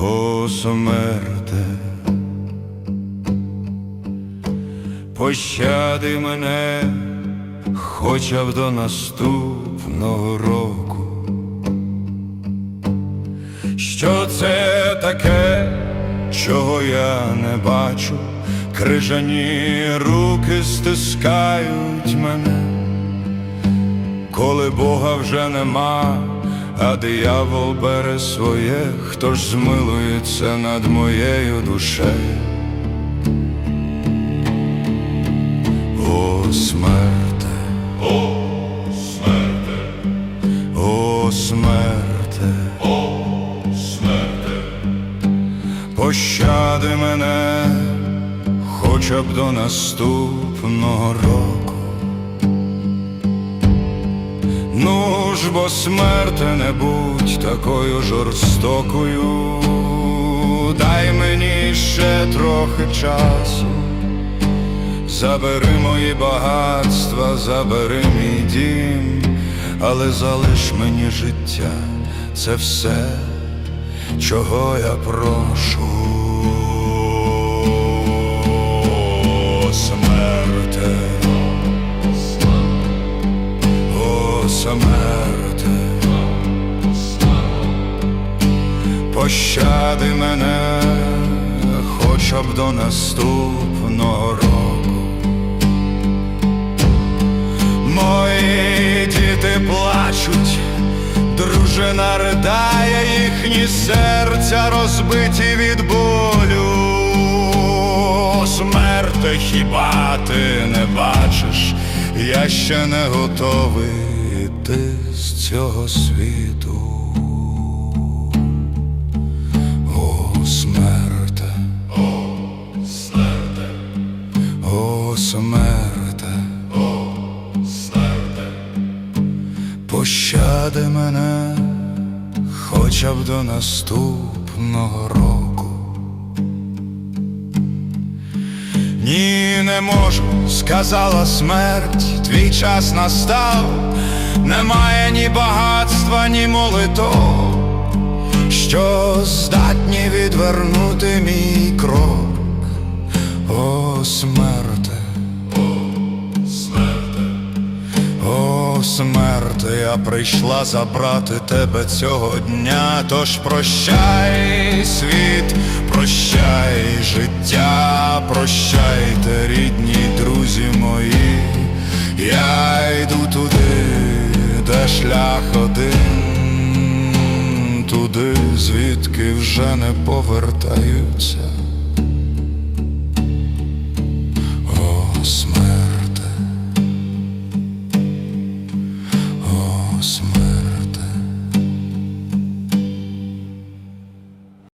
о смерте, пощади мене хоча б до наступного року. Що це таке, чого я не бачу, крижані руки стискають мене, коли Бога вже нема, а диявол бере своє, хто ж змилується над моєю душею. О, смерте, о, смерте, о, смерте. о смерте, Пощади мене хоча б до наступного бо смерти не будь такою жорстокою, дай мені ще трохи часу, забери мої багатства, забери мій дім, але залиш мені життя, це все чого я прошу. О, смерте, пощади мене хоча б до наступного року. Мої діти плачуть, дружина ридає, їхні серця розбиті від болю. Смерте, хіба ти не бачиш, я ще не готовий йти з цього світу. Пощади мене хоча б до наступного року. Ні, не можу, сказала смерть, твій час настав, немає ні багатства, ні молитов, що здатні відвернути мій крок. О, смерте. Смерти, я прийшла забрати тебе цього дня, тож прощай, світ, прощай життя, прощайте, рідні друзі мої, я йду туди, де шлях один, туди, звідки вже не повертаються. Christmas